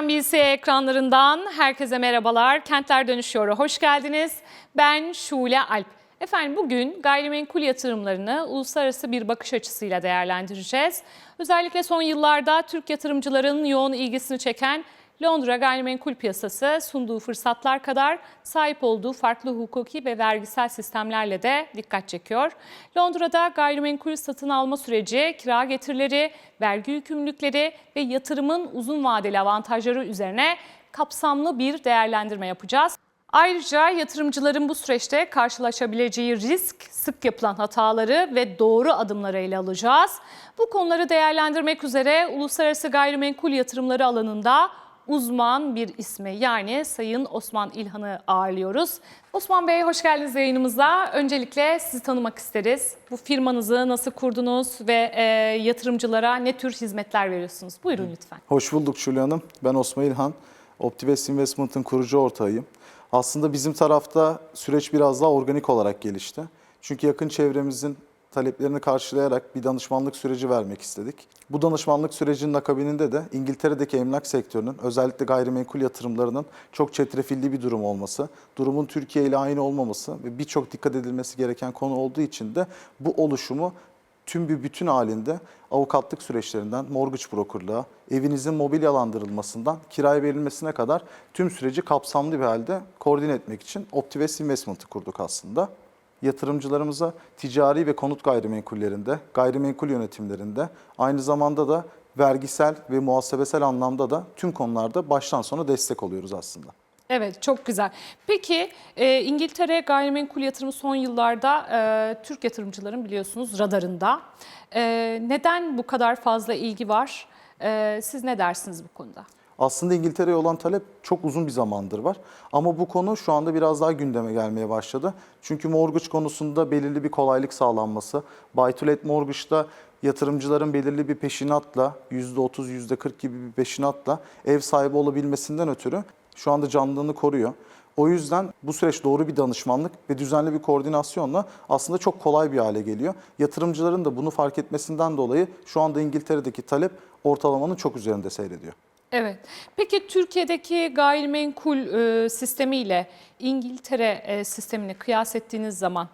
CNBC ekranlarından herkese merhabalar. Kentler Dönüşüyor'a hoş geldiniz. Ben Şule Alp. Efendim bugün gayrimenkul yatırımlarını uluslararası bir bakış açısıyla değerlendireceğiz. Özellikle son yıllarda Türk yatırımcıların yoğun ilgisini çeken Londra gayrimenkul piyasası sunduğu fırsatlar kadar sahip olduğu farklı hukuki ve vergisel sistemlerle de dikkat çekiyor. Londra'da gayrimenkul satın alma süreci, kira getirileri, vergi yükümlülükleri ve yatırımın uzun vadeli avantajları üzerine kapsamlı bir değerlendirme yapacağız. Ayrıca yatırımcıların bu süreçte karşılaşabileceği risk, sık yapılan hataları ve doğru adımları ele alacağız. Bu konuları değerlendirmek üzere uluslararası gayrimenkul yatırımları alanında uzman bir ismi yani Sayın Osman İlhan'ı ağırlıyoruz. Osman Bey hoş geldiniz yayınımıza. Öncelikle sizi tanımak isteriz. Bu firmanızı nasıl kurdunuz ve e, yatırımcılara ne tür hizmetler veriyorsunuz? Buyurun lütfen. Hoş bulduk Şule Hanım. Ben Osman İlhan. Optivest Investment'ın kurucu ortağıyım. Aslında bizim tarafta süreç biraz daha organik olarak gelişti. Çünkü yakın çevremizin taleplerini karşılayarak bir danışmanlık süreci vermek istedik. Bu danışmanlık sürecinin akabininde de İngiltere'deki emlak sektörünün özellikle gayrimenkul yatırımlarının çok çetrefilli bir durum olması, durumun Türkiye ile aynı olmaması ve birçok dikkat edilmesi gereken konu olduğu için de bu oluşumu tüm bir bütün halinde avukatlık süreçlerinden mortgage brokerlığa, evinizin mobilyalandırılmasından kiraya verilmesine kadar tüm süreci kapsamlı bir halde koordine etmek için Optivest Investment'ı kurduk aslında. Yatırımcılarımıza ticari ve konut gayrimenkullerinde, gayrimenkul yönetimlerinde, aynı zamanda da vergisel ve muhasebesel anlamda da tüm konularda baştan sona destek oluyoruz aslında. Evet çok güzel. Peki e, İngiltere gayrimenkul yatırımı son yıllarda e, Türk yatırımcıların biliyorsunuz radarında. E, neden bu kadar fazla ilgi var? E, siz ne dersiniz bu konuda? Aslında İngiltere'ye olan talep çok uzun bir zamandır var. Ama bu konu şu anda biraz daha gündeme gelmeye başladı. Çünkü mortgage konusunda belirli bir kolaylık sağlanması, buy to let mortgage'da yatırımcıların belirli bir peşinatla, %30, %40 gibi bir peşinatla ev sahibi olabilmesinden ötürü şu anda canlılığını koruyor. O yüzden bu süreç doğru bir danışmanlık ve düzenli bir koordinasyonla aslında çok kolay bir hale geliyor. Yatırımcıların da bunu fark etmesinden dolayı şu anda İngiltere'deki talep ortalamanın çok üzerinde seyrediyor. Evet. Peki Türkiye'deki gayrimenkul e, sistemiyle İngiltere e, sistemini kıyas ettiğiniz zaman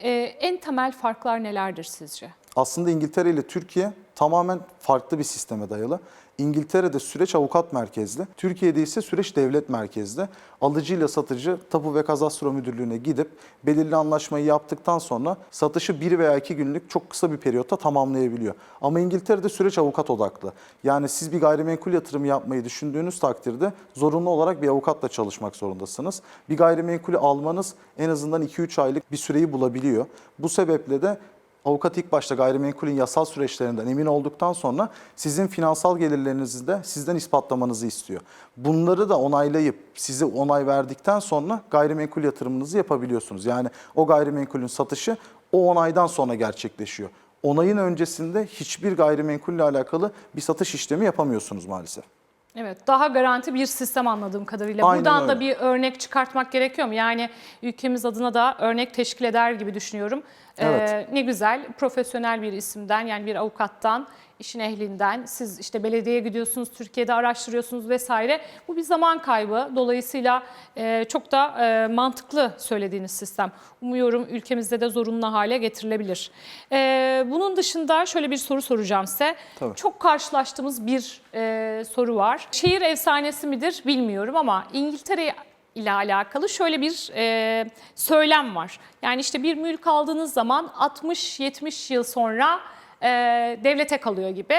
e, en temel farklar nelerdir sizce? Aslında İngiltere ile Türkiye tamamen farklı bir sisteme dayalı. İngiltere'de süreç avukat merkezli, Türkiye'de ise süreç devlet merkezli. Alıcıyla satıcı tapu ve kazastro müdürlüğüne gidip belirli anlaşmayı yaptıktan sonra satışı bir veya iki günlük çok kısa bir periyotta tamamlayabiliyor. Ama İngiltere'de süreç avukat odaklı. Yani siz bir gayrimenkul yatırımı yapmayı düşündüğünüz takdirde zorunlu olarak bir avukatla çalışmak zorundasınız. Bir gayrimenkulü almanız en azından 2-3 aylık bir süreyi bulabiliyor. Bu sebeple de Avukat ilk başta gayrimenkulün yasal süreçlerinden emin olduktan sonra sizin finansal gelirlerinizi de sizden ispatlamanızı istiyor. Bunları da onaylayıp size onay verdikten sonra gayrimenkul yatırımınızı yapabiliyorsunuz. Yani o gayrimenkulün satışı o onaydan sonra gerçekleşiyor. Onayın öncesinde hiçbir gayrimenkulle alakalı bir satış işlemi yapamıyorsunuz maalesef. Evet, daha garanti bir sistem anladığım kadarıyla. Aynen Buradan da öyle. bir örnek çıkartmak gerekiyor mu? Yani ülkemiz adına da örnek teşkil eder gibi düşünüyorum. Ee, Evet. ne güzel, profesyonel bir isimden yani bir avukattan, işin ehlinden siz işte belediyeye gidiyorsunuz, Türkiye'de araştırıyorsunuz vesaire. Bu bir zaman kaybı. Dolayısıyla e, çok da e, mantıklı söylediğiniz sistem. Umuyorum ülkemizde de zorunlu hale getirilebilir. E, bunun dışında şöyle bir soru soracağım size. Tabii. Çok karşılaştığımız bir e, soru var. Şehir efsanesi midir bilmiyorum ama İngiltere ile alakalı şöyle bir e, söylem var. Yani işte bir mülk aldığınız zaman 60-70 yıl sonra e, devlete kalıyor gibi.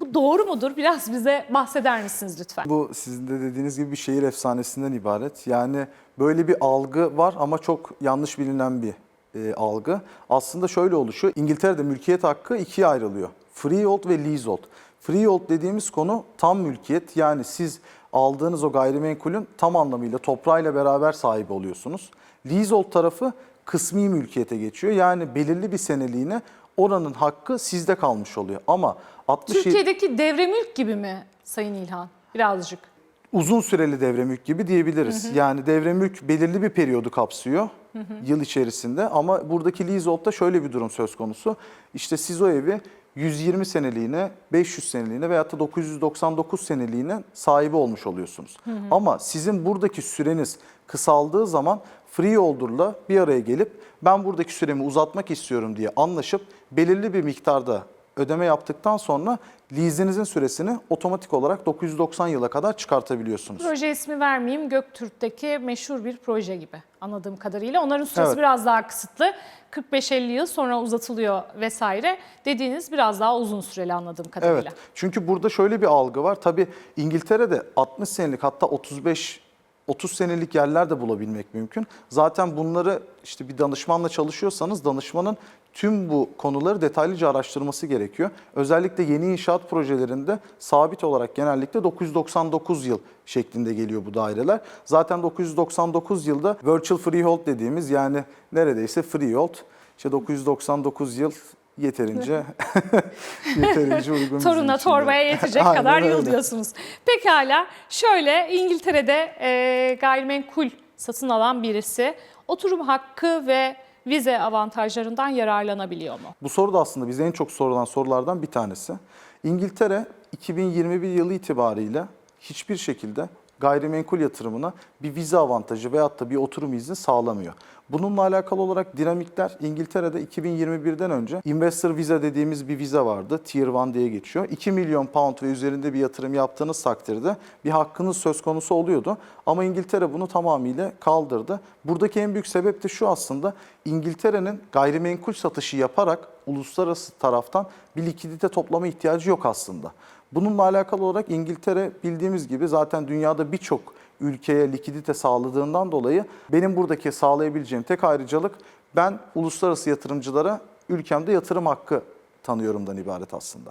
Bu doğru mudur? Biraz bize bahseder misiniz lütfen? Bu sizin de dediğiniz gibi bir şehir efsanesinden ibaret. Yani böyle bir algı var ama çok yanlış bilinen bir e, algı. Aslında şöyle oluşuyor. İngiltere'de mülkiyet hakkı ikiye ayrılıyor. Freehold ve leasehold. Freehold dediğimiz konu tam mülkiyet. Yani siz aldığınız o gayrimenkulün tam anlamıyla toprağıyla beraber sahibi oluyorsunuz. Leasehold tarafı kısmi mülkiyete geçiyor. Yani belirli bir seneliğine oranın hakkı sizde kalmış oluyor. Ama 60 yıl- Türkiye'deki devre mülk gibi mi Sayın İlhan? Birazcık. uzun süreli devre mülk gibi diyebiliriz. Yani devre mülk belirli bir periyodu kapsıyor yıl içerisinde ama buradaki leasehold'da şöyle bir durum söz konusu. İşte siz o evi 120 seneliğine, 500 seneliğine veyahut da 999 seneliğine sahibi olmuş oluyorsunuz. Ama sizin buradaki süreniz kısaldığı zaman freeholder'la bir araya gelip ben buradaki süremi uzatmak istiyorum diye anlaşıp belirli bir miktarda ödeme yaptıktan sonra leasinizin süresini otomatik olarak 990 yıla kadar çıkartabiliyorsunuz. Proje ismi vermeyeyim. Göktürk'teki meşhur bir proje gibi anladığım kadarıyla. Onların süresi Evet. biraz daha kısıtlı. 45-50 yıl sonra uzatılıyor vesaire. Dediğiniz biraz daha uzun süreli anladığım kadarıyla. Evet. Çünkü burada şöyle bir algı var. Tabii İngiltere'de 60 senelik hatta 35 30 senelik yerler de bulabilmek mümkün. Zaten bunları işte bir danışmanla çalışıyorsanız danışmanın tüm bu konuları detaylıca araştırması gerekiyor. Özellikle yeni inşaat projelerinde sabit olarak genellikle 999 yıl şeklinde geliyor bu daireler. Zaten 999 yılda virtual freehold dediğimiz yani neredeyse freehold. İşte 999 yıl yeterince yeterince uygun Toruna torbaya yetecek kadar yıl öyle. diyorsunuz. Pekala şöyle İngiltere'de e, gayrimenkul satın alan birisi oturum hakkı ve vize avantajlarından yararlanabiliyor mu? Bu soru da aslında bize en çok sorulan sorulardan bir tanesi. İngiltere 2021 yılı itibariyle hiçbir şekilde gayrimenkul yatırımına bir vize avantajı veyahut da bir oturum izni sağlamıyor. Bununla alakalı olarak dinamikler İngiltere'de 2021'den önce investor vize dediğimiz bir vize vardı. Tier 1 diye geçiyor. 2 milyon pound ve üzerinde bir yatırım yaptığınız takdirde bir hakkınız söz konusu oluyordu. Ama İngiltere bunu tamamıyla kaldırdı. Buradaki en büyük sebep de şu aslında İngiltere'nin gayrimenkul satışı yaparak uluslararası taraftan bir likidite toplama ihtiyacı yok aslında. Bununla alakalı olarak İngiltere bildiğimiz gibi zaten dünyada birçok ülkeye likidite sağladığından dolayı benim buradaki sağlayabileceğim tek ayrıcalık ben uluslararası yatırımcılara ülkemde yatırım hakkı tanıyorumdan ibaret aslında.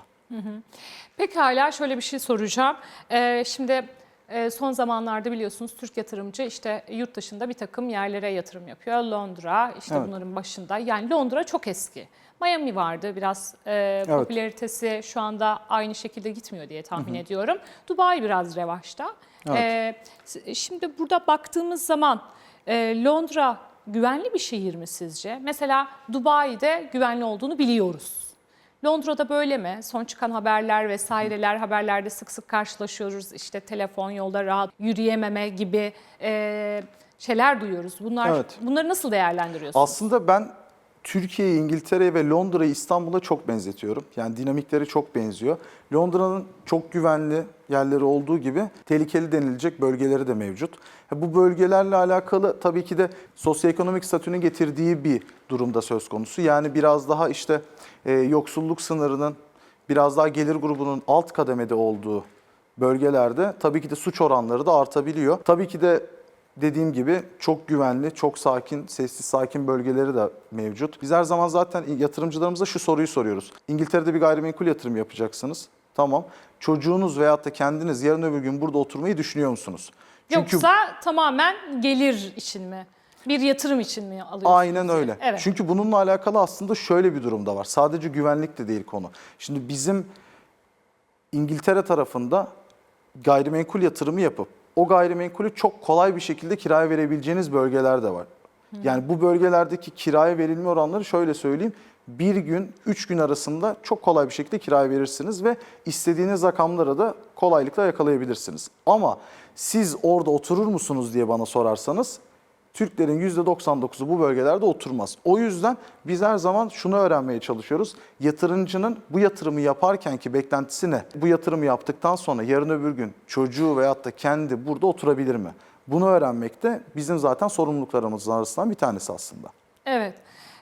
Pekala şöyle bir şey soracağım. Ee, şimdi e, son zamanlarda biliyorsunuz Türk yatırımcı işte yurt dışında bir takım yerlere yatırım yapıyor. Londra işte Evet. bunların başında. Yani Londra çok eski. Miami vardı biraz e, popülaritesi şu anda aynı şekilde gitmiyor diye tahmin ediyorum. Dubai biraz revaçta. Evet. S- şimdi burada baktığımız zaman e, Londra güvenli bir şehir mi sizce? Mesela Dubai'de güvenli olduğunu biliyoruz. Londra'da böyle mi? Son çıkan haberler vesaireler, haberlerde sık sık karşılaşıyoruz. İşte telefon yolda rahat yürüyememe gibi e, şeyler duyuyoruz. Bunlar Evet. bunları nasıl değerlendiriyorsunuz? Aslında ben Türkiye'yi, İngiltere'ye ve Londra'yı İstanbul'a çok benzetiyorum. Yani dinamikleri çok benziyor. Londra'nın çok güvenli yerleri olduğu gibi tehlikeli denilecek bölgeleri de mevcut. Bu bölgelerle alakalı tabii ki de sosyoekonomik statünün getirdiği bir durumda söz konusu. Yani biraz daha işte e, yoksulluk sınırının biraz daha gelir grubunun alt kademede olduğu bölgelerde tabii ki de suç oranları da artabiliyor. Tabii ki de dediğim gibi çok güvenli, çok sakin, sessiz sakin bölgeleri de mevcut. Biz her zaman zaten yatırımcılarımıza şu soruyu soruyoruz. İngiltere'de bir gayrimenkul yatırım yapacaksınız. Tamam. Çocuğunuz veyahut da kendiniz yarın öbür gün burada oturmayı düşünüyor musunuz? Yoksa tamamen gelir için mi? Bir yatırım için mi alıyorsunuz? Aynen öyle. Evet. Çünkü bununla alakalı aslında şöyle bir durum da var. Sadece güvenlik de değil konu. Şimdi bizim İngiltere tarafında gayrimenkul yatırımı yapıp o gayrimenkulü çok kolay bir şekilde kiraya verebileceğiniz bölgeler de var. Yani bu bölgelerdeki kiraya verilme oranları şöyle söyleyeyim. Bir gün, üç gün arasında çok kolay bir şekilde kiraya verirsiniz ve istediğiniz rakamlara da kolaylıkla yakalayabilirsiniz. Ama siz orada oturur musunuz diye bana sorarsanız Türklerin %99'u bu bölgelerde oturmaz. O yüzden biz her zaman şunu öğrenmeye çalışıyoruz. Yatırımcının bu yatırımı yaparken ki beklentisi ne? Bu yatırımı yaptıktan sonra yarın öbür gün çocuğu veyahut da kendi burada oturabilir mi? Bunu öğrenmek de bizim zaten sorumluluklarımızın arasından bir tanesi aslında. Evet,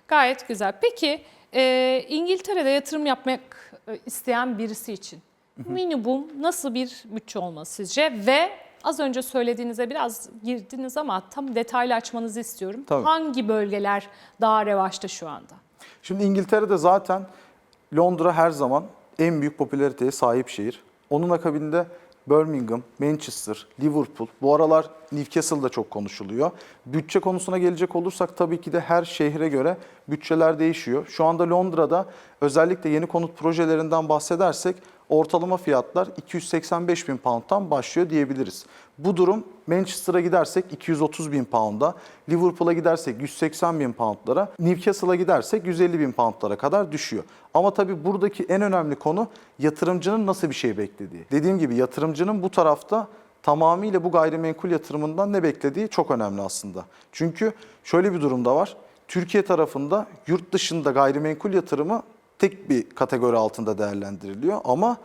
gayet güzel. Peki e, İngiltere'de yatırım yapmak e, isteyen birisi için minimum nasıl bir bütçe olmalı sizce? Ve az önce söylediğinize biraz girdiniz ama tam detaylı açmanızı istiyorum. Tabii. Hangi bölgeler daha revaçta şu anda? Şimdi İngiltere'de zaten Londra her zaman en büyük popülariteye sahip şehir. Onun akabinde Birmingham, Manchester, Liverpool, bu aralar Newcastle'da çok konuşuluyor. Bütçe konusuna gelecek olursak tabii ki de her şehre göre bütçeler değişiyor. Şu anda Londra'da özellikle yeni konut projelerinden bahsedersek ortalama fiyatlar 285 bin pound'dan başlıyor diyebiliriz. Bu durum Manchester'a gidersek 230 bin pound'a, Liverpool'a gidersek 180 bin pound'lara, Newcastle'a gidersek 150 bin pound'lara kadar düşüyor. Ama tabii buradaki en önemli konu yatırımcının nasıl bir şey beklediği. Dediğim gibi yatırımcının bu tarafta tamamıyla bu gayrimenkul yatırımından ne beklediği çok önemli aslında. Çünkü şöyle bir durumda var. Türkiye tarafında yurt dışında gayrimenkul yatırımı tek bir kategori altında değerlendiriliyor ama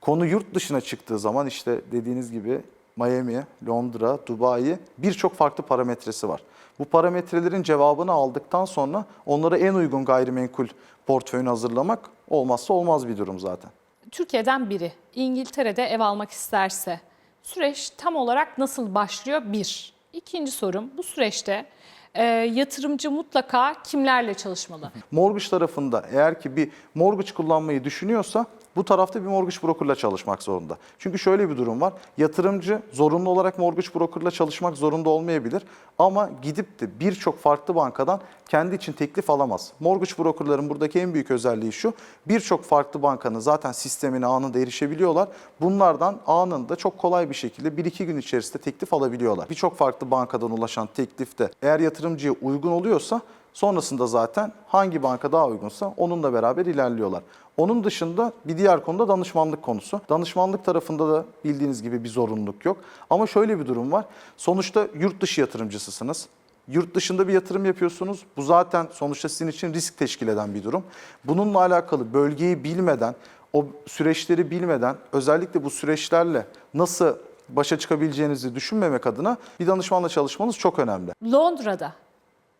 konu yurt dışına çıktığı zaman işte dediğiniz gibi Miami, Londra, Dubai birçok farklı parametresi var. Bu parametrelerin cevabını aldıktan sonra onlara en uygun gayrimenkul portföyünü hazırlamak olmazsa olmaz bir durum zaten. Türkiye'den biri İngiltere'de ev almak isterse süreç tam olarak nasıl başlıyor? Bir. İkinci sorum bu süreçte e, yatırımcı mutlaka kimlerle çalışmalı? Mortgage tarafında eğer ki bir mortgage kullanmayı düşünüyorsa bu tarafta bir mortgage brokerla çalışmak zorunda. Çünkü şöyle bir durum var. Yatırımcı zorunlu olarak mortgage brokerla çalışmak zorunda olmayabilir. Ama gidip de birçok farklı bankadan kendi için teklif alamaz. Mortgage brokerların buradaki en büyük özelliği şu. Birçok farklı bankanın zaten sistemine anında erişebiliyorlar. Bunlardan anında çok kolay bir şekilde 1-2 gün içerisinde teklif alabiliyorlar. Birçok farklı bankadan ulaşan teklifte eğer yatırımcıya uygun oluyorsa Sonrasında zaten hangi banka daha uygunsa onunla beraber ilerliyorlar. Onun dışında bir diğer konuda danışmanlık konusu. Danışmanlık tarafında da bildiğiniz gibi bir zorunluluk yok. Ama şöyle bir durum var. Sonuçta yurt dışı yatırımcısısınız. Yurt dışında bir yatırım yapıyorsunuz. Bu zaten sonuçta sizin için risk teşkil eden bir durum. Bununla alakalı bölgeyi bilmeden, o süreçleri bilmeden, özellikle bu süreçlerle nasıl başa çıkabileceğinizi düşünmemek adına bir danışmanla çalışmanız çok önemli. Londra'da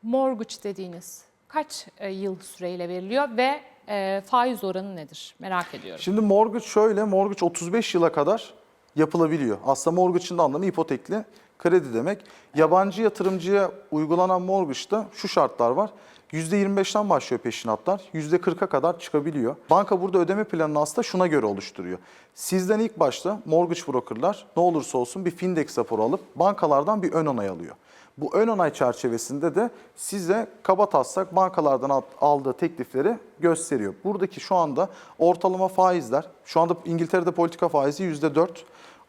mortgage dediğiniz kaç e, yıl süreyle veriliyor ve e, faiz oranı nedir? Merak ediyorum. Şimdi mortgage şöyle, mortgage 35 yıla kadar yapılabiliyor. Aslında mortgage'ın da anlamı hipotekli kredi demek. Yabancı yatırımcıya uygulanan mortgage'da şu şartlar var. %25'ten başlıyor peşinatlar, %40'a kadar çıkabiliyor. Banka burada ödeme planını aslında şuna göre oluşturuyor. Sizden ilk başta mortgage brokerlar ne olursa olsun bir Findex raporu alıp bankalardan bir ön onay alıyor. Bu ön onay çerçevesinde de size kaba taslak bankalardan al- aldığı teklifleri gösteriyor. Buradaki şu anda ortalama faizler, şu anda İngiltere'de politika faizi %4,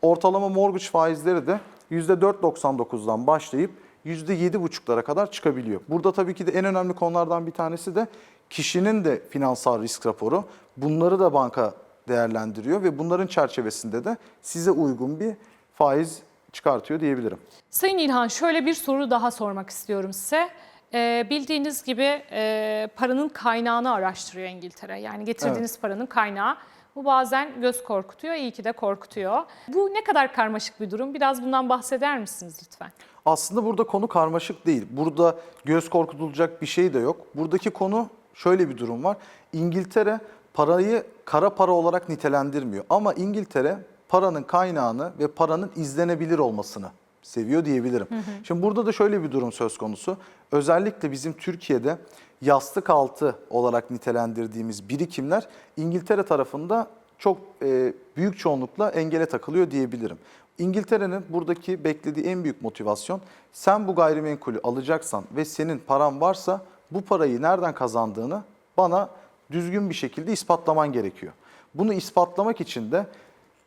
ortalama mortgage faizleri de %4.99'dan başlayıp %7.5'lara kadar çıkabiliyor. Burada tabii ki de en önemli konulardan bir tanesi de kişinin de finansal risk raporu. Bunları da banka değerlendiriyor ve bunların çerçevesinde de size uygun bir faiz çıkartıyor diyebilirim. Sayın İlhan şöyle bir soru daha sormak istiyorum size. Ee, bildiğiniz gibi e, paranın kaynağını araştırıyor İngiltere. Yani getirdiğiniz paranın kaynağı. Bu bazen göz korkutuyor, iyi ki de korkutuyor. Bu ne kadar karmaşık bir durum? Biraz bundan bahseder misiniz lütfen? Aslında burada konu karmaşık değil. Burada göz korkutulacak bir şey de yok. Buradaki konu şöyle bir durum var. İngiltere parayı kara para olarak nitelendirmiyor. Ama İngiltere paranın kaynağını ve paranın izlenebilir olmasını seviyor diyebilirim. Şimdi burada da şöyle bir durum söz konusu. Özellikle bizim Türkiye'de yastık altı olarak nitelendirdiğimiz birikimler İngiltere tarafında çok e, büyük çoğunlukla engele takılıyor diyebilirim. İngiltere'nin buradaki beklediği en büyük motivasyon sen bu gayrimenkulü alacaksan ve senin paran varsa bu parayı nereden kazandığını bana düzgün bir şekilde ispatlaman gerekiyor. Bunu ispatlamak için de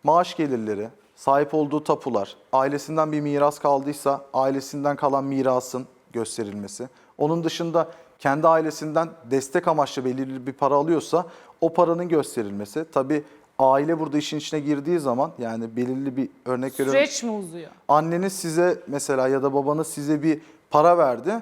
maaş gelirleri, sahip olduğu tapular, ailesinden bir miras kaldıysa ailesinden kalan mirasın gösterilmesi. Onun dışında kendi ailesinden destek amaçlı belirli bir para alıyorsa o paranın gösterilmesi. Tabii aile burada işin içine girdiği zaman yani belirli bir örnek veriyorum Süreç mi uzuyor? anneniz size mesela ya da babanız size bir para verdi.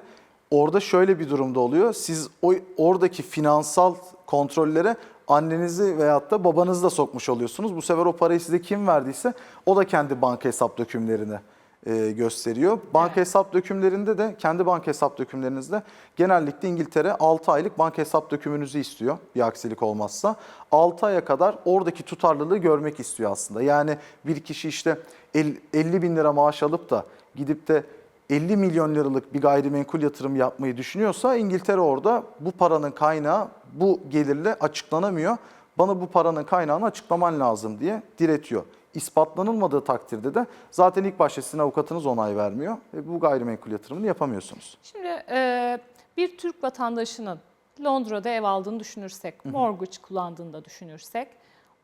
Orada şöyle bir durumda oluyor. Siz o oradaki finansal kontrollere annenizi veyahut da babanızı da sokmuş oluyorsunuz. Bu sefer o parayı size kim verdiyse o da kendi banka hesap dökümlerini e, gösteriyor. Banka hesap dökümlerinde de kendi banka hesap dökümlerinizde genellikle İngiltere 6 aylık banka hesap dökümünüzü istiyor bir aksilik olmazsa. 6 aya kadar oradaki tutarlılığı görmek istiyor aslında. Yani bir kişi işte el- 50 bin lira maaş alıp da gidip de 50 milyon liralık bir gayrimenkul yatırım yapmayı düşünüyorsa İngiltere orada bu paranın kaynağı bu gelirle açıklanamıyor. Bana bu paranın kaynağını açıklaman lazım diye diretiyor. İspatlanılmadığı takdirde de zaten ilk başta sizin avukatınız onay vermiyor ve bu gayrimenkul yatırımını yapamıyorsunuz. Şimdi e, bir Türk vatandaşının Londra'da ev aldığını düşünürsek, mortgage kullandığını da düşünürsek,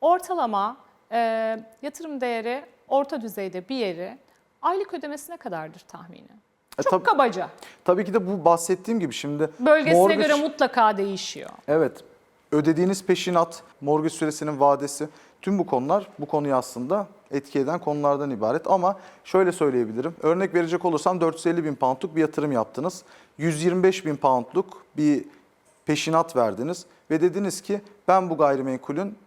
ortalama e, yatırım değeri orta düzeyde bir yeri aylık ödemesi ne kadardır tahmini? E, Çok tab- kabaca. Tabii ki de bu bahsettiğim gibi şimdi Bölgesine mortgage- göre mutlaka değişiyor. Evet. Ödediğiniz peşinat, mortgage süresinin vadesi tüm bu konular bu konuyu aslında etki eden konulardan ibaret. Ama şöyle söyleyebilirim. Örnek verecek olursam 450 bin poundluk bir yatırım yaptınız. 125 bin poundluk bir peşinat verdiniz ve dediniz ki ben bu gayrimenkulün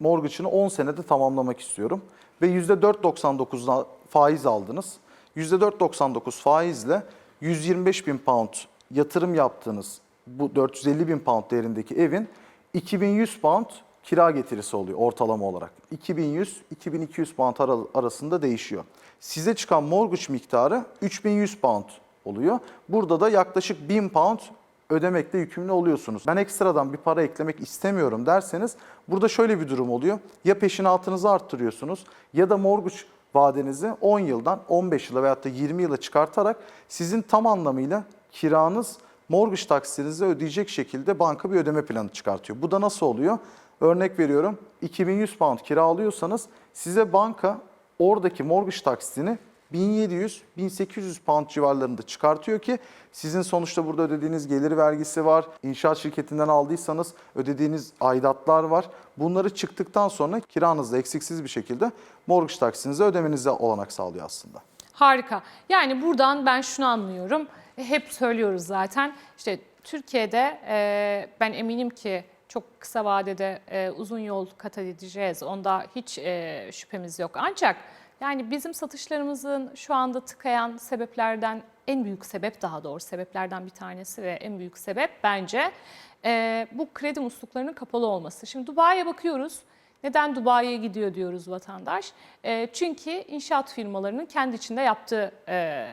mortgage'ını 10 senede tamamlamak istiyorum. Ve %4.99'dan faiz aldınız. %4.99 faizle 125 bin pound yatırım yaptığınız bu 450 bin pound değerindeki evin 2100 pound kira getirisi oluyor ortalama olarak. 2100-2200 pound ara- arasında değişiyor. Size çıkan mortgage miktarı 3100 pound oluyor. Burada da yaklaşık 1000 pound ödemekle yükümlü oluyorsunuz. Ben ekstradan bir para eklemek istemiyorum derseniz burada şöyle bir durum oluyor. Ya peşinatınızı arttırıyorsunuz ya da mortgage vadenizi 10 yıldan 15 yıla veyahut da 20 yıla çıkartarak sizin tam anlamıyla kiranız mortgage taksitinizi ödeyecek şekilde banka bir ödeme planı çıkartıyor. Bu da nasıl oluyor? Örnek veriyorum 2100 pound kira alıyorsanız size banka oradaki mortgage taksitini 1700-1800 pound civarlarında çıkartıyor ki sizin sonuçta burada ödediğiniz gelir vergisi var. İnşaat şirketinden aldıysanız ödediğiniz aidatlar var. Bunları çıktıktan sonra kiranızda eksiksiz bir şekilde mortgage taksinizi ödemenize olanak sağlıyor aslında. Harika. Yani buradan ben şunu anlıyorum. E, Hep söylüyoruz zaten. İşte Türkiye'de e, ben eminim ki çok kısa vadede e, uzun yol kat edeceğiz. Onda hiç şüphemiz yok. Ancak yani bizim satışlarımızın şu anda tıkayan sebeplerden en büyük sebep daha doğru sebeplerden bir tanesi ve en büyük sebep bence e, bu kredi musluklarının kapalı olması. Şimdi Dubai'ye bakıyoruz. Neden Dubai'ye gidiyor diyoruz vatandaş? E, çünkü inşaat firmalarının kendi içinde yaptığı e,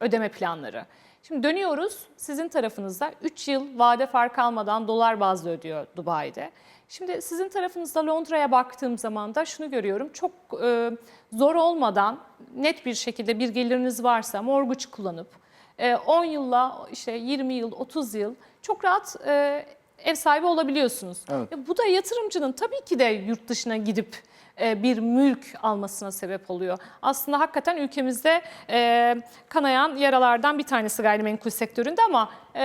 ödeme planları. Şimdi dönüyoruz sizin tarafınızda 3 yıl vade fark almadan dolar bazlı ödüyor Dubai'de. Şimdi sizin tarafınızda Londra'ya baktığım zaman da şunu görüyorum. Çok e, zor olmadan net bir şekilde bir geliriniz varsa mortgage kullanıp e, 10 yılla işte 20 yıl 30 yıl çok rahat e, ev sahibi olabiliyorsunuz. Evet. E, Bu da yatırımcının tabii ki de yurt dışına gidip bir mülk almasına sebep oluyor. Aslında hakikaten ülkemizde e, kanayan yaralardan bir tanesi gayrimenkul sektöründe ama e,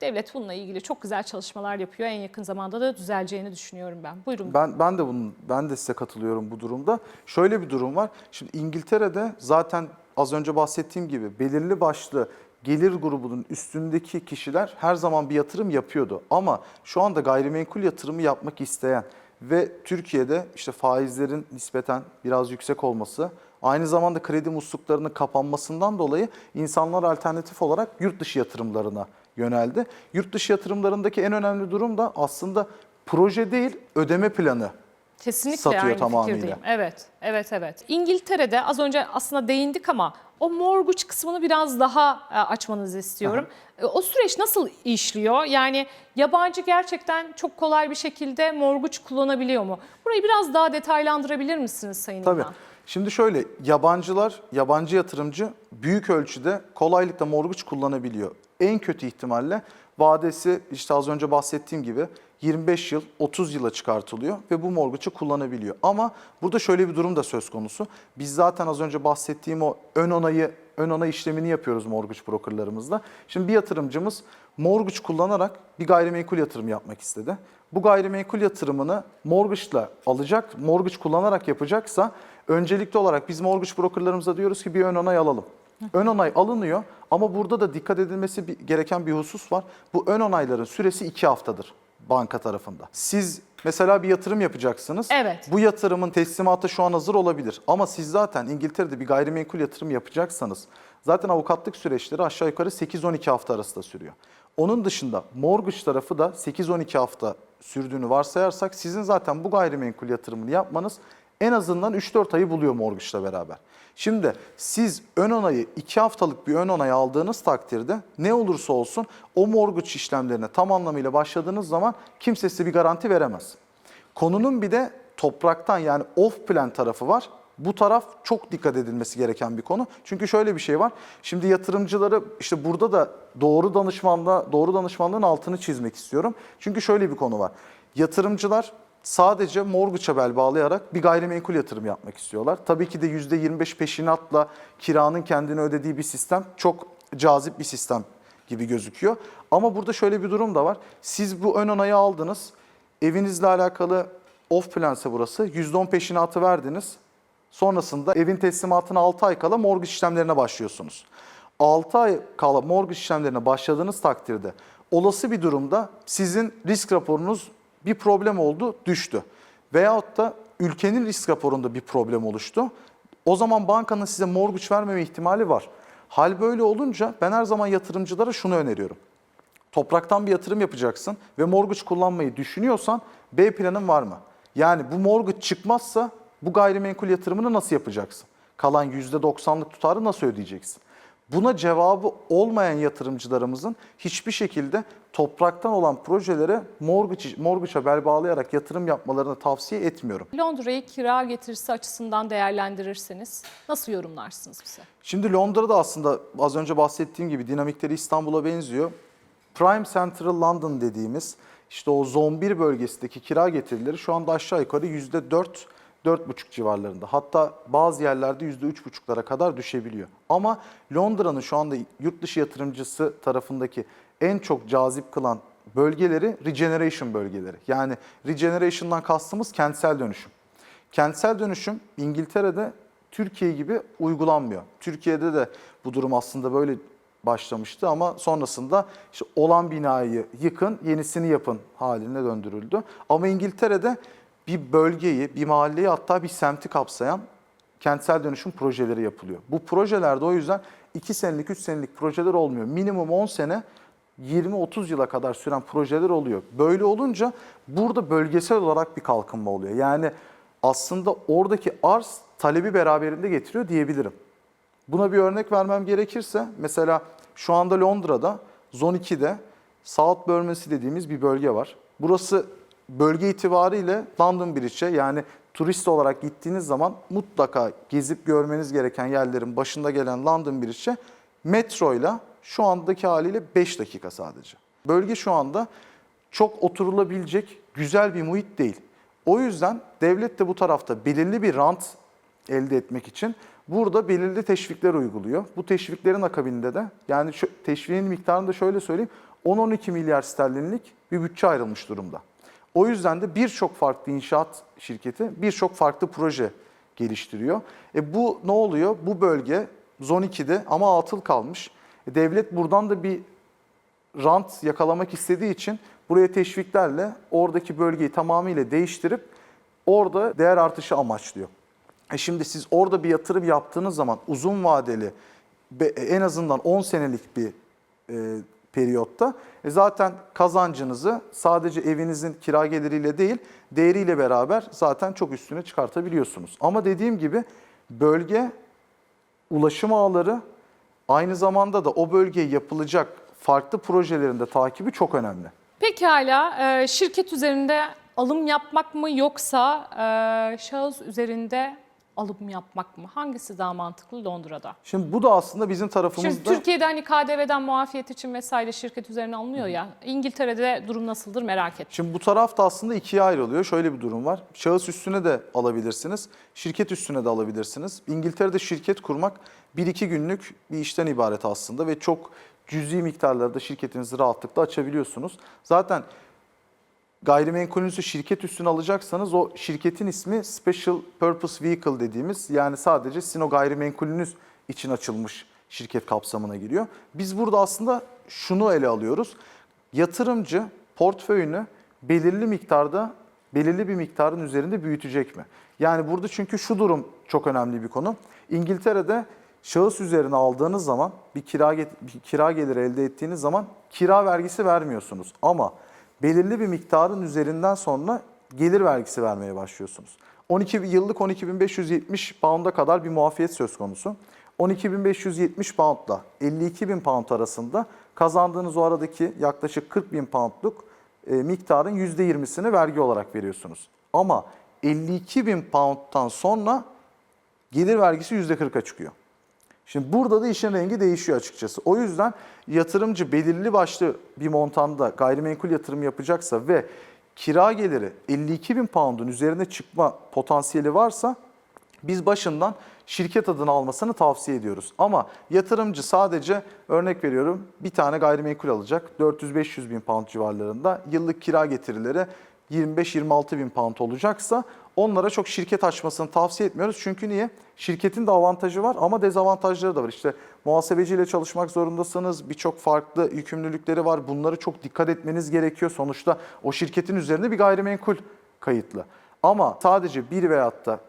devlet bununla ilgili çok güzel çalışmalar yapıyor. En yakın zamanda da düzeleceğini düşünüyorum ben. Buyurun. Ben ben de bunun ben de size katılıyorum bu durumda. Şöyle bir durum var. Şimdi İngiltere'de zaten az önce bahsettiğim gibi belirli başlı gelir grubunun üstündeki kişiler her zaman bir yatırım yapıyordu. Ama şu anda gayrimenkul yatırımı yapmak isteyen ve Türkiye'de işte faizlerin nispeten biraz yüksek olması, aynı zamanda kredi musluklarının kapanmasından dolayı insanlar alternatif olarak yurt dışı yatırımlarına yöneldi. Yurt dışı yatırımlarındaki en önemli durum da aslında proje değil, ödeme planı. Kesinlikle satıyor aynı tamamıyla. fikirdeyim. Evet, evet, evet. İngiltere'de az önce aslında değindik ama o mortgage kısmını biraz daha e, açmanızı istiyorum. E, O süreç nasıl işliyor? Yani yabancı gerçekten çok kolay bir şekilde mortgage kullanabiliyor mu? Burayı biraz daha detaylandırabilir misiniz Sayın Tabii. İlhan? Şimdi şöyle yabancılar, yabancı yatırımcı büyük ölçüde kolaylıkla mortgage kullanabiliyor. En kötü ihtimalle vadesi işte az önce bahsettiğim gibi 25 yıl 30 yıla çıkartılıyor ve bu mortgage'ı kullanabiliyor. Ama burada şöyle bir durum da söz konusu. Biz zaten az önce bahsettiğim o ön onayı ön onay işlemini yapıyoruz mortgage brokerlarımızla. Şimdi bir yatırımcımız mortgage kullanarak bir gayrimenkul yatırım yapmak istedi. Bu gayrimenkul yatırımını mortgage'la alacak, mortgage kullanarak yapacaksa öncelikli olarak biz mortgage brokerlarımıza diyoruz ki bir ön onay alalım. Ön onay alınıyor ama burada da dikkat edilmesi gereken bir husus var. Bu ön onayların süresi 2 haftadır banka tarafında. Siz mesela bir yatırım yapacaksınız. Evet. Bu yatırımın teslimatı şu an hazır olabilir. Ama siz zaten İngiltere'de bir gayrimenkul yatırım yapacaksanız zaten avukatlık süreçleri aşağı yukarı 8-12 hafta arasında sürüyor. Onun dışında mortgage tarafı da 8-12 hafta sürdüğünü varsayarsak sizin zaten bu gayrimenkul yatırımını yapmanız en azından 3-4 ayı buluyor mortgage'la beraber. Şimdi siz ön onayı 2 haftalık bir ön onay aldığınız takdirde ne olursa olsun o mortgage işlemlerine tam anlamıyla başladığınız zaman kimse size bir garanti veremez. Konunun bir de topraktan yani off plan tarafı var. Bu taraf çok dikkat edilmesi gereken bir konu. Çünkü şöyle bir şey var. Şimdi yatırımcıları işte burada da doğru danışmanla doğru danışmanlığın altını çizmek istiyorum. Çünkü şöyle bir konu var. Yatırımcılar sadece mortgage'a bel bağlayarak bir gayrimenkul yatırım yapmak istiyorlar. Tabii ki de %25 peşinatla kiranın kendini ödediği bir sistem çok cazip bir sistem gibi gözüküyor. Ama burada şöyle bir durum da var. Siz bu ön onayı aldınız. Evinizle alakalı off planse burası. %10 peşinatı verdiniz. Sonrasında evin teslimatına 6 ay kala mortgage işlemlerine başlıyorsunuz. 6 ay kala mortgage işlemlerine başladığınız takdirde olası bir durumda sizin risk raporunuz bir problem oldu, düştü. Veyahut da ülkenin risk raporunda bir problem oluştu. O zaman bankanın size mortgage vermeme ihtimali var. Hal böyle olunca ben her zaman yatırımcılara şunu öneriyorum. Topraktan bir yatırım yapacaksın ve mortgage kullanmayı düşünüyorsan B planın var mı? Yani bu mortgage çıkmazsa bu gayrimenkul yatırımını nasıl yapacaksın? Kalan %90'lık tutarı nasıl ödeyeceksin? Buna cevabı olmayan yatırımcılarımızın hiçbir şekilde topraktan olan projelere mortgage'a bel bağlayarak yatırım yapmalarını tavsiye etmiyorum. Londra'yı kira getirisi açısından değerlendirirseniz nasıl yorumlarsınız bize? Şimdi Londra'da aslında az önce bahsettiğim gibi dinamikleri İstanbul'a benziyor. Prime Central London dediğimiz işte o Zone 1 bölgesindeki kira getirileri şu anda aşağı yukarı %4 4,5 civarlarında. Hatta bazı yerlerde %3,5'lara kadar düşebiliyor. Ama Londra'nın şu anda yurt dışı yatırımcısı tarafındaki en çok cazip kılan bölgeleri regeneration bölgeleri. Yani regeneration'dan kastımız kentsel dönüşüm. Kentsel dönüşüm İngiltere'de Türkiye gibi uygulanmıyor. Türkiye'de de bu durum aslında böyle başlamıştı ama sonrasında işte olan binayı yıkın, yenisini yapın haline döndürüldü. Ama İngiltere'de bir bölgeyi, bir mahalleyi hatta bir semti kapsayan kentsel dönüşüm projeleri yapılıyor. Bu projelerde o yüzden 2 senelik, 3 senelik projeler olmuyor. Minimum 10 sene 20-30 yıla kadar süren projeler oluyor. Böyle olunca burada bölgesel olarak bir kalkınma oluyor. Yani aslında oradaki arz talebi beraberinde getiriyor diyebilirim. Buna bir örnek vermem gerekirse mesela şu anda Londra'da Zone 2'de South Bermondsey dediğimiz bir bölge var. Burası bölge itibariyle London Bridge'e yani turist olarak gittiğiniz zaman mutlaka gezip görmeniz gereken yerlerin başında gelen London Bridge'e metroyla şu andaki haliyle 5 dakika sadece. Bölge şu anda çok oturulabilecek güzel bir muhit değil. O yüzden devlet de bu tarafta belirli bir rant elde etmek için burada belirli teşvikler uyguluyor. Bu teşviklerin akabinde de yani şu, teşviğin miktarını da şöyle söyleyeyim 10-12 milyar sterlinlik bir bütçe ayrılmış durumda. O yüzden de birçok farklı inşaat şirketi birçok farklı proje geliştiriyor. E bu ne oluyor? Bu bölge Zon 2'de ama atıl kalmış. E devlet buradan da bir rant yakalamak istediği için buraya teşviklerle oradaki bölgeyi tamamıyla değiştirip orada değer artışı amaçlıyor. E şimdi siz orada bir yatırım yaptığınız zaman uzun vadeli en azından 10 senelik bir e, periyotta e zaten kazancınızı sadece evinizin kira geliriyle değil değeriyle beraber zaten çok üstüne çıkartabiliyorsunuz. Ama dediğim gibi bölge ulaşım ağları aynı zamanda da o bölgeye yapılacak farklı projelerin de takibi çok önemli. Pekala e, şirket üzerinde alım yapmak mı yoksa e, şahıs üzerinde alım yapmak mı? Hangisi daha mantıklı Londra'da? Şimdi bu da aslında bizim Şimdi tarafımızda Türkiye'de hani KDV'den muafiyet için vesaire şirket üzerine alınıyor ya. İngiltere'de durum nasıldır merak ettim. Şimdi bu taraf da aslında ikiye ayrılıyor. Şöyle bir durum var. Şahıs üstüne de alabilirsiniz, şirket üstüne de alabilirsiniz. İngiltere'de şirket kurmak 1-2 günlük bir işten ibaret aslında ve çok cüzi miktarlarda şirketinizi rahatlıkla açabiliyorsunuz. Zaten gayrimenkulünüzü şirket üstüne alacaksanız o şirketin ismi Special Purpose Vehicle dediğimiz yani sadece sizin o gayrimenkulünüz için açılmış şirket kapsamına giriyor. Biz burada aslında şunu ele alıyoruz. Yatırımcı portföyünü belirli miktarda belirli bir miktarın üzerinde büyütecek mi? Yani burada çünkü şu durum çok önemli bir konu. İngiltere'de şahıs üzerine aldığınız zaman bir kira bir kira geliri elde ettiğiniz zaman kira vergisi vermiyorsunuz. Ama belirli bir miktarın üzerinden sonra gelir vergisi vermeye başlıyorsunuz. 12 yıllık 12.570 pound'a kadar bir muafiyet söz konusu. 12.570 poundla 52.000 pound arasında kazandığınız o aradaki yaklaşık 40.000 poundluk e, miktarın %20'sini vergi olarak veriyorsunuz. Ama 52.000 pound'tan sonra gelir vergisi %40'a çıkıyor. Şimdi burada da işin rengi değişiyor açıkçası. O yüzden yatırımcı belirli başlı bir montanda gayrimenkul yatırım yapacaksa ve kira geliri 52 bin pound'un üzerine çıkma potansiyeli varsa biz başından şirket adını almasını tavsiye ediyoruz. Ama yatırımcı sadece örnek veriyorum bir tane gayrimenkul alacak 400-500 bin pound civarlarında yıllık kira getirileri 25-26 bin pound olacaksa onlara çok şirket açmasını tavsiye etmiyoruz. Çünkü niye? Şirketin de avantajı var ama dezavantajları da var. İşte muhasebeciyle çalışmak zorundasınız. Birçok farklı yükümlülükleri var. Bunları çok dikkat etmeniz gerekiyor. Sonuçta o şirketin üzerinde bir gayrimenkul kayıtlı. Ama sadece bir veyahut da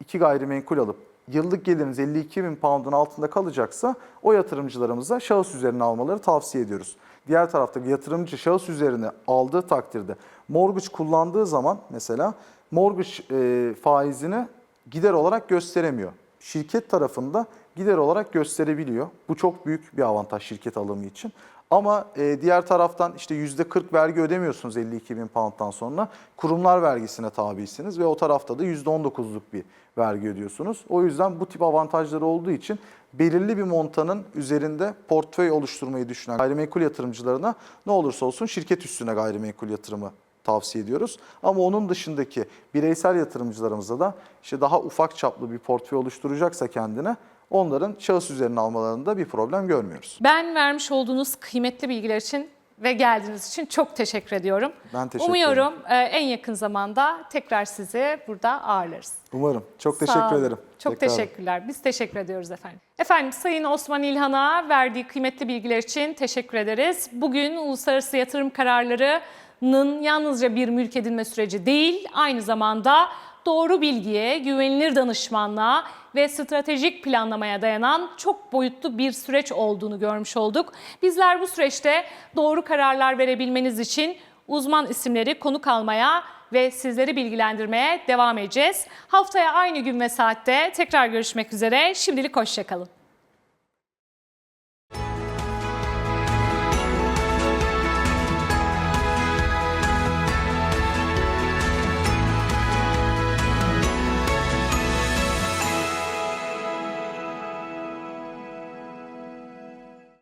iki gayrimenkul alıp yıllık geliriniz 52 bin pound'un altında kalacaksa o yatırımcılarımıza şahıs üzerine almaları tavsiye ediyoruz. Diğer tarafta yatırımcı şahıs üzerine aldığı takdirde mortgage kullandığı zaman mesela mortgage e, faizini gider olarak gösteremiyor. Şirket tarafında gider olarak gösterebiliyor. Bu çok büyük bir avantaj şirket alımı için. Ama e, diğer taraftan işte %40 vergi ödemiyorsunuz 52 bin pound'dan sonra. Kurumlar vergisine tabisiniz ve o tarafta da %19'luk bir vergi ödüyorsunuz. O yüzden bu tip avantajları olduğu için belirli bir montanın üzerinde portföy oluşturmayı düşünen gayrimenkul yatırımcılarına ne olursa olsun şirket üstüne gayrimenkul yatırımı tavsiye ediyoruz. Ama onun dışındaki bireysel yatırımcılarımıza da işte daha ufak çaplı bir portföy oluşturacaksa kendine onların şahıs üzerine almalarında bir problem görmüyoruz. Ben vermiş olduğunuz kıymetli bilgiler için ve geldiğiniz için çok teşekkür ediyorum. Ben teşekkür Umuyorum e, en yakın zamanda tekrar sizi burada ağırlarız. Umarım. Çok Sağ teşekkür olun. ederim. Çok Tekrar. teşekkürler. Biz teşekkür ediyoruz efendim. Efendim Sayın Osman İlhan'a verdiği kıymetli bilgiler için teşekkür ederiz. Bugün uluslararası yatırım kararlarının yalnızca bir mülk edinme süreci değil, aynı zamanda doğru bilgiye, güvenilir danışmanlığa ve stratejik planlamaya dayanan çok boyutlu bir süreç olduğunu görmüş olduk. Bizler bu süreçte doğru kararlar verebilmeniz için uzman isimleri konuk almaya ve sizleri bilgilendirmeye devam edeceğiz. Haftaya aynı gün ve saatte tekrar görüşmek üzere. Şimdilik hoşçakalın.